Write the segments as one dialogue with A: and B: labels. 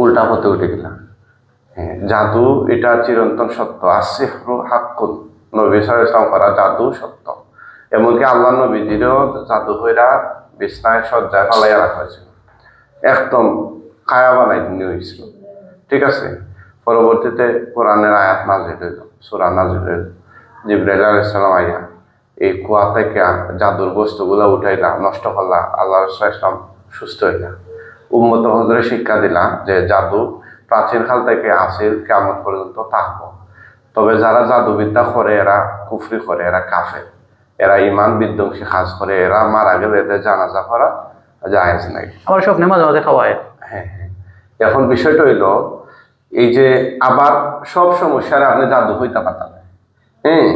A: উল্টা পথে উঠে গেলাম। হ্যাঁ জাদু এটা চিরন্তন সত্য। আসিফরু হাক্কুন, নবী সালাম করা জাদু সত্য। এমনকি আল্লাহ নবীজিরও জাদু হইরা বিছনায় সজ্জায় ফালাইয়া রাখা হয়েছিল একদম কায়া বানাই হয়েছিল ঠিক আছে? পরবর্তীতে কোরআনের আয়াত নাজির হইল, সুরা নাজির হইল। জিব্রাইল আলাইসালাম আইয়া এই কুয়া থেকে জাদুর বস্তুগুলো উঠাইলা, নষ্ট করলা, আল্লাহ ইসলাম সুস্থ হইলা উম্মত হজরে শিক্ষা দিলাম যে জাদু প্রাচীন কাল থেকে আসিল কেমন পর্যন্ত থাকব। তবে যারা জাদুবিদ্যা করে এরা কুফরি করে এরা কাফে এরা ইমান বিধ্বংসী কাজ করে এরা মারা গেলে এদের জানাজা করা জায়েজ নাই।
B: আমার স্বপ্নে মাঝে মাঝে খাওয়ায়
A: হ্যাঁ। হ্যাঁ এখন বিষয়টা হইল এই যে আবার সব সমস্যার আপনি জাদু হইতে পারতেন হ্যাঁ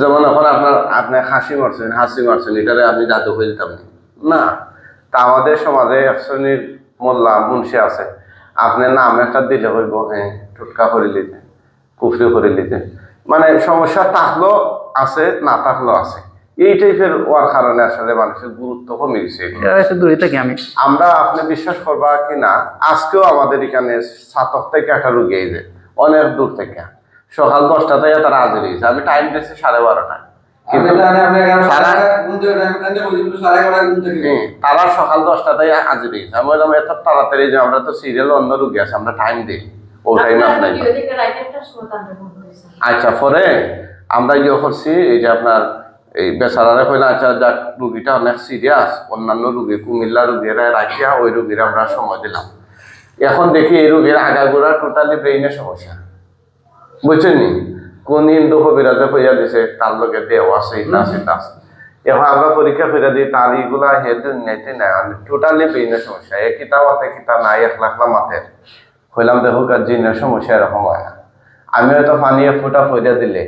A: যেমন এখন আপনার আপনি হাসি মারছেন হাসি মারছেন এটারে আপনি জাদু হয়ে দিতাম না। না তা আমাদের সমাজে এক শ্রেণির মোল্লা মুন্সি আছে। আপনার নাম একটা দিলে হইব হ্যাঁ টুটকা করে নিতে কুফরি করে নিতে মানে সমস্যা থাকলেও আছে না থাকলেও আছে। এই টাইপের হওয়ার কারণে আসলে মানুষের গুরুত্ব কমে গেছে।
B: আমি।
A: আমরা আপনি বিশ্বাস করবা কি না আজকেও আমাদের এখানে সাতক থেকে একটা রুগী যায় অনেক দূর থেকে। সকাল দশটা থেকে তারা হাজির হয়েছে। আমি টাইম দিয়েছি সাড়ে বারোটায়। তারা- হ্যাঁ, সকাল দশটা থেকে হাজির হয়েছে। আমি বললাম এত তাড়াতাড়ি যে আমরা তো সিরিয়াল অন্য রুগী আছে আমরা টাইম দিই। ও টাইম আপনার আচ্ছা পরে আমরা ইয়ে করছি এই যে আপনার এই বেচারারে কইলা আচ্ছা যাক রুগীটা অনেক সিরিয়াস অন্যান্য রুগী কুমিল্লা রুগীরা রাখিয়া ওই রুগীরা আমরা সময় দিলাম। এখন দেখি এই রুগীর আগাগোড়া টোটালি ব্রেইনের সমস্যা। বুঝছেন নি? কোন হিন্দু কবিরাজে কইয়া দিছে তার লোকে দেও আছে ইটা আছে ইটা আছে। এখন আমরা পরীক্ষা করে দিই তার এইগুলা হেদ নাইতে নাই টোটালি ব্রেইনের সমস্যা। এক কিতা মাথে কিতা নাই, এক লাখলা মাথে কইলাম, দেখো জিনের সমস্যা এরকম হয় না আমি হয়তো পানি এক ফুটা ফইরা দিলে,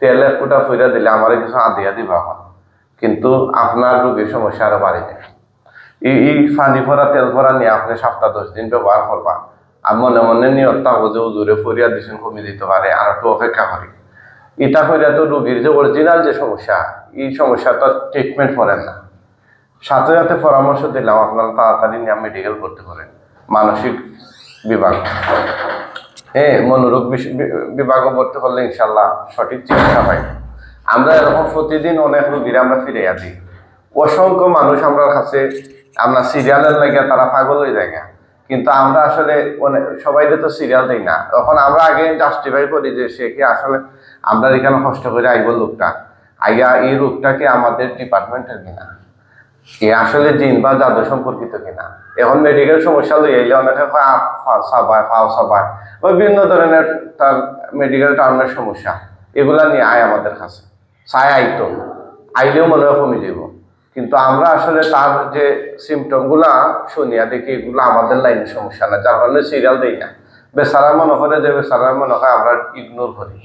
A: তেল এক ফুটা ফইরা দিলে আমার কিছু আদিয়া দিবা এখন কিন্তু আপনার রোগীর সমস্যা আরও বাড়ি যায়। এই পানি ভরা তেল ভরা নিয়ে, আপনি সপ্তাহ দশ দিন ব্যবহার করবা আর মনে মনে নিয়ত থাকব যে উজুরে ফরিয়া দিছেন কমে দিতে পারে, আর একটু অপেক্ষা করি। এটা করিয়া তো রোগীর যে অরিজিনাল যে সমস্যা, এই সমস্যা তো ট্রিটমেন্ট করেন না। সাথে সাথে পরামর্শ দিলাম, আপনারা তাড়াতাড়ি নিয়ে মেডিকেল করতে পারেন। মানসিক বিভাগ। হ্যাঁ মনোরোগ বিভাগও ভর্তি পারলে ইনশাল্লাহ সঠিক চিকিৎসা পাই। আমরা এরকম প্রতিদিন অনেক রোগীরা আমরা ফিরে আসি অসংখ্য মানুষ আমরা কাছে, আমরা সিরিয়ালের লাগে তারা পাগল হয়ে যায়। কিন্তু আমরা আসলে অনেক সবাই তো সিরিয়াল দিই না। তখন আমরা আগে জাস্টিফাই করি যে সে কি আসলে আমরা এখানে কষ্ট করে আইব লোকটা? আইয়া এই রোগটা কি আমাদের ডিপার্টমেন্টের কিনা? এ আসলে জিন বা জাদু সম্পর্কিত কিনা? এখন মেডিকেল সমস্যা লই আইলে অনেকে সাবায় ফাও সাবায়। বা বিভিন্ন ধরনের তার মেডিকেল টার্মের সমস্যা। এগুলা নিয়ে আয় আমাদের কাছে। চাই আইতো। আইলেও মনে হয় কমে যাব কিন্তু আমরা আসলে তার যে সিমটমগুলা শুনিয়া দেখি এগুলো আমাদের লাইনের সমস্যা না, যার কারণে সিরিয়াল দেই না। বেচারা মনে করে যে বেচারা মনে হয় আমরা ইগনোর করি।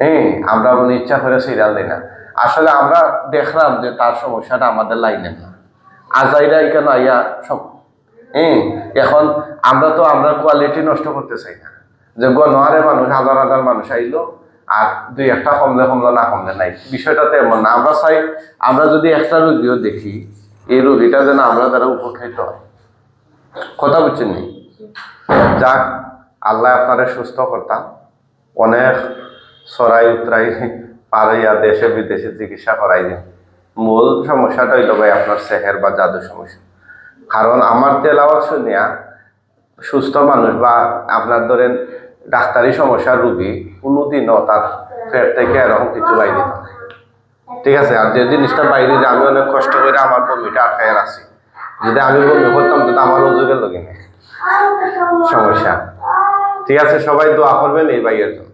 A: হ্যাঁ আমরা মনে ইচ্ছা করে সিরিয়াল দিই না। আসলে আমরা দেখলাম যে তার সমস্যাটা আমাদের লাইনে না। আজাইরা এখানে আইয়া সব হ্যাঁ এখন আমরা তো আমরা কোয়ালিটি নষ্ট করতে চাই না। যে গণহারে মানুষ, হাজার হাজার মানুষ আইলো আর দুই একটা কমলে কমলে না কমলে নাই। বিষয়টাতে এমন না। আমরা চাই, আমরা যদি একটা রুগীও দেখি, এই রুগীটা যেন আমরা দ্বারা উপকৃত হয়। কথা বুঝছেন নি? যাক, আল্লাহ আপনারা সুস্থ করতাম অনেক সরাই উতরাই পারাইয়া দেশে বিদেশে চিকিৎসা করাই দিন। মূল সমস্যাটা হইল ভাই আপনার সেহের বা জাদু সমস্যা। কারণ আমার তেলাওয়াত শুনিয়া সুস্থ মানুষ বা আপনার ধরেন ডাক্তারি সমস্যার রুগী কোনোদিনও তার ফের থেকে এরকম কিছু বাইরে ঠিক আছে, আর যে জিনিসটা বাইরে যে আমি অনেক কষ্ট করে আমার বমিটা আটকায় রাখছি। যদি আমি বমি করতাম তো আমার ওজুরের লগে নেই। সমস্যা। ঠিক আছে, সবাই দোয়া করবেন এই বাইয়ের জন্য।